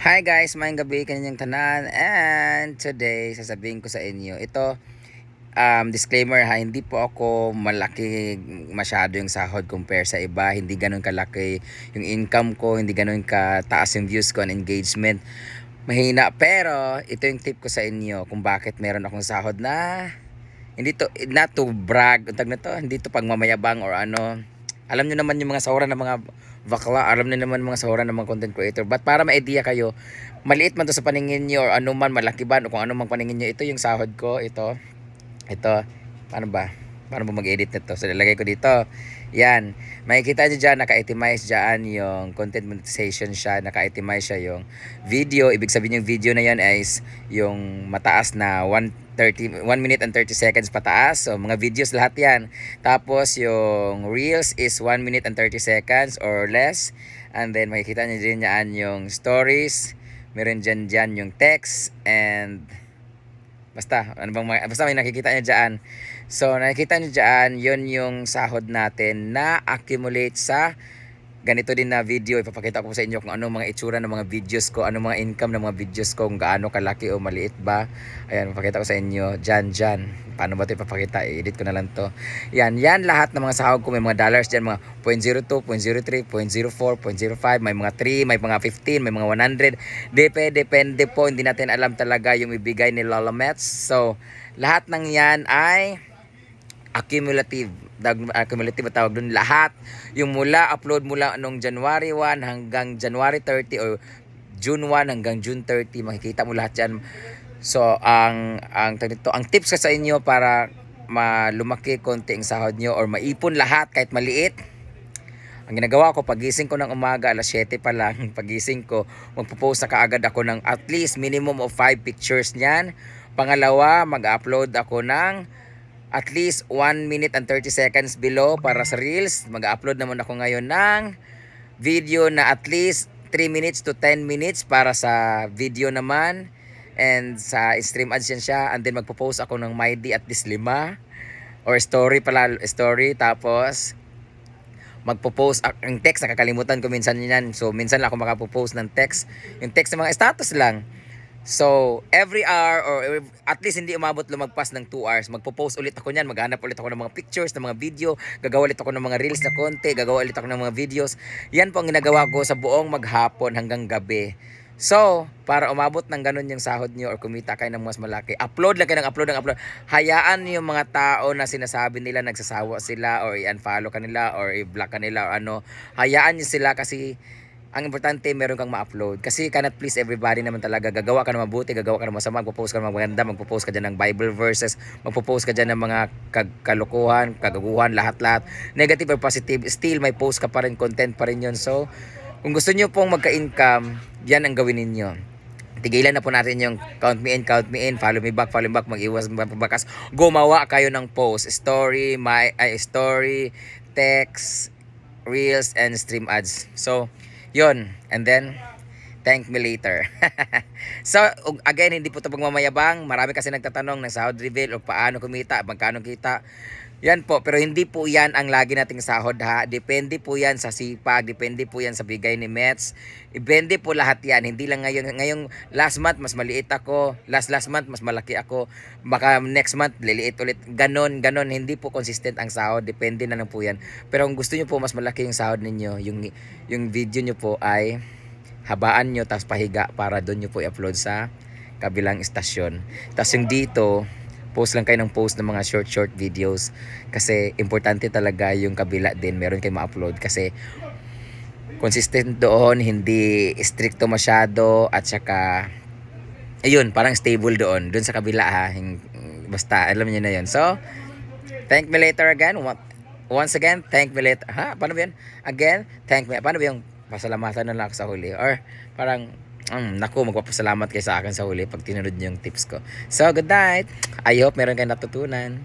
Hi guys, maayong gabi kanyang tanan. And today sasabihin ko sa inyo ito um, disclaimer ha, hindi po ako malaki masyado yung sahod compare sa iba, hindi ganun kalaki yung income ko, hindi ganun kataas yung views ko and engagement. Mahina pero ito yung tip ko sa inyo kung bakit meron akong sahod na hindi to not to brag tag na to hindi to pagmamayabang or ano alam niyo naman yung mga sahuran ng mga bakla alam niyo naman mga sahuran ng mga content creator. But para ma-idea kayo maliit man to sa paningin niyo or ano man malaki ba o kung ano man paningin niyo ito yung sahod ko ito. Ito paano ba? Paano ba mag-edit nito? So lalagay ko dito yan. Makikita niyo dyan naka-itemize dyan yung content monetization siya naka-itemize siya yung video. Ibig sabihin yung video na yan is yung mataas na 130 1 minute and 30 seconds pataas. So mga videos lahat yan. Tapos yung reels is 1 minute and 30 seconds or less. And then makikita niyo din yan yung stories. Meron dyan dyan yung text and Basta, ano bang, mga- basta may nakikita niyo dyan. So, nakikita niyo dyan, yun yung sahod natin na accumulate sa ganito din na video. Ipapakita ko sa inyo kung ano mga itsura ng mga videos ko, ano mga income ng mga videos ko, kung gaano kalaki o maliit ba. Ayan, papakita ko sa inyo. Dyan, dyan. Paano ba ito ipapakita? I-edit ko na lang to. Yan, yan lahat ng mga sahod ko. May mga dollars dyan, mga 0.02, 0.03, 0.04, 0.05, may mga 3, may mga 15, may mga 100. Depende, depende po. Hindi natin alam talaga yung ibigay ni Lola Mets. So, lahat ng yan ay accumulative accumulative at tawag dun lahat. Yung mula upload mula nung January 1 hanggang January 30 or June 1 hanggang June 30 makikita mo lahat diyan so ang ang dito, ang tips ko sa inyo para malumaki konti ang sahod nyo or maipon lahat kahit maliit. Ang ginagawa ko, pagising ko ng umaga, alas 7 pa lang, pagising ko, magpo-post na kaagad ako ng at least minimum of 5 pictures niyan. Pangalawa, mag-upload ako ng at least 1 minute and 30 seconds below para sa Reels. Mag-upload naman ako ngayon ng video na at least 3 minutes to 10 minutes para sa video naman. And sa stream ads siya. And then magpo-post ako ng MyD at least 5. Or story pala, story. Tapos, magpo-post ang text nakakalimutan ko minsan yan so minsan lang ako makapo-post ng text yung text ng mga status lang so every hour or at least hindi umabot lumagpas ng 2 hours magpo-post ulit ako niyan maghanap ulit ako ng mga pictures ng mga video gagawa ulit ako ng mga reels na konti gagawa ulit ako ng mga videos yan po ang ginagawa ko sa buong maghapon hanggang gabi So, para umabot ng ganun yung sahod niyo or kumita kayo ng mas malaki, upload lang kayo ng upload ng upload. Hayaan niyo yung mga tao na sinasabi nila nagsasawa sila or i-unfollow ka nila or i-block ka nila or ano. Hayaan niyo sila kasi ang importante meron kang ma-upload. Kasi cannot please everybody naman talaga. Gagawa ka ng mabuti, gagawa ka ng masama, magpo-post ka ng maganda, magpo-post ka dyan ng Bible verses, magpo-post ka dyan ng mga kag- kalukuhan, kagaguhan, lahat-lahat. Negative or positive, still may post ka pa rin, content pa rin yun. So, kung gusto nyo pong magka-income, yan ang gawin ninyo. Tigilan na po natin yung count me in, count me in, follow me back, follow me back, mag-iwas, bakas. Gumawa kayo ng post, story, my, ay, story, text, reels, and stream ads. So, yun. And then, thank me later. so, again, hindi po ito pagmamayabang. Marami kasi nagtatanong ng sahod reveal o paano kumita, magkano kita. Yan po, pero hindi po yan ang lagi nating sahod ha. Depende po yan sa sipag, depende po yan sa bigay ni Mets. Depende po lahat yan. Hindi lang ngayon, ngayong last month mas maliit ako, last last month mas malaki ako. Baka next month liliit ulit. Ganon, ganon. Hindi po consistent ang sahod. Depende na lang po yan. Pero kung gusto nyo po mas malaki yung sahod ninyo, yung, yung video nyo po ay habaan nyo tapos pahiga para doon nyo po i-upload sa kabilang istasyon. Tapos yung dito, post lang kayo ng post ng mga short short videos. Kasi importante talaga yung kabila din meron kayo ma-upload. Kasi consistent doon hindi stricto masyado at saka ayun parang stable doon doon sa kabila ha? Basta alam niyo na yun. So thank me later again. Once again thank me later ha? Paano ba yun? Again thank me paano ba yung pasalamatan na lang ako sa huli or parang Mm, naku, magpapasalamat kayo sa akin sa huli pag tinunod niyo yung tips ko. So, good night. I hope meron kayong natutunan.